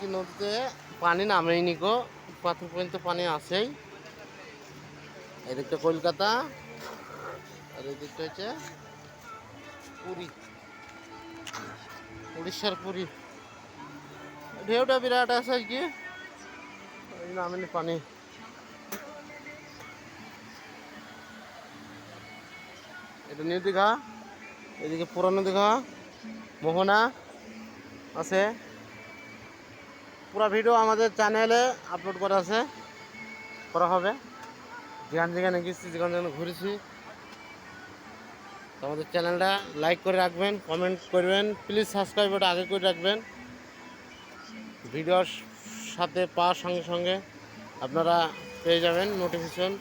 কি নদীতে। পানি নামেই নিকো, পাথর পর্যন্ত পানি আছেই। এদিকটা কলকাতা, আর এদিকটা হচ্ছে পুরী। উড়িষ্যার পুরী। ঢেউটা বিরাট আছে আর কি ওই নামেনি পানি। এটা নিউ দীঘা, এদিকে পুরানো দীঘা, মোহনা আছে। পুরো ভিডিও আমাদের চ্যানেলে আপলোড করা আছে। করা হবে। যেখান যেখানে গেছি, যেখানে যেখানে ঘুরেছি। আমাদের চ্যানেলটা লাইক করে রাখবেন কমেন্ট করবেন প্লিজ সাবস্ক্রাইব ওটা আগে করে রাখবেন। ভিডিওর সাথে পাওয়ার সঙ্গে সঙ্গে আপনারা পেয়ে যাবেন নোটিফিকেশন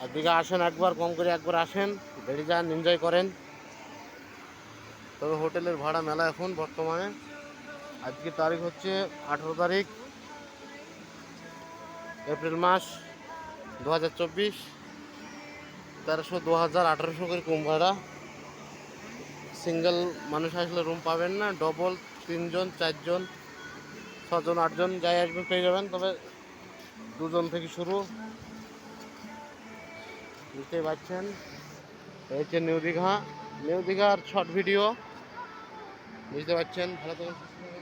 আর দীঘা আসেন একবার, কম করে একবার আসেন। বেড়ে যান এনজয় করেন। তবে হোটেলের ভাড়া মেলা এখন বর্তমানে। আজকে তারিখ হচ্ছে আঠেরো তারিখ, এপ্রিল মাস দু হাজার চব্বিশ, তেরোশো দু হাজার আঠারোশো করে কম ভাড়া। সিঙ্গেল মানুষ আসলে রুম পাবেন না ডবল তিনজন, চারজন, ছজন, আটজন যাই আসবেন পেয়ে যাবেন। তবে দুজন থেকে শুরু। বুঝতেই পারছেন? এই হচ্ছে নিউ দীঘা। নিউ দীঘার শর্ট ভিডিও বুঝতে পারছেন? ভালো থাকুন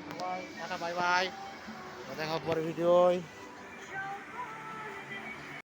সবাই। Tata bye bye. দেখা পরে ভিডিও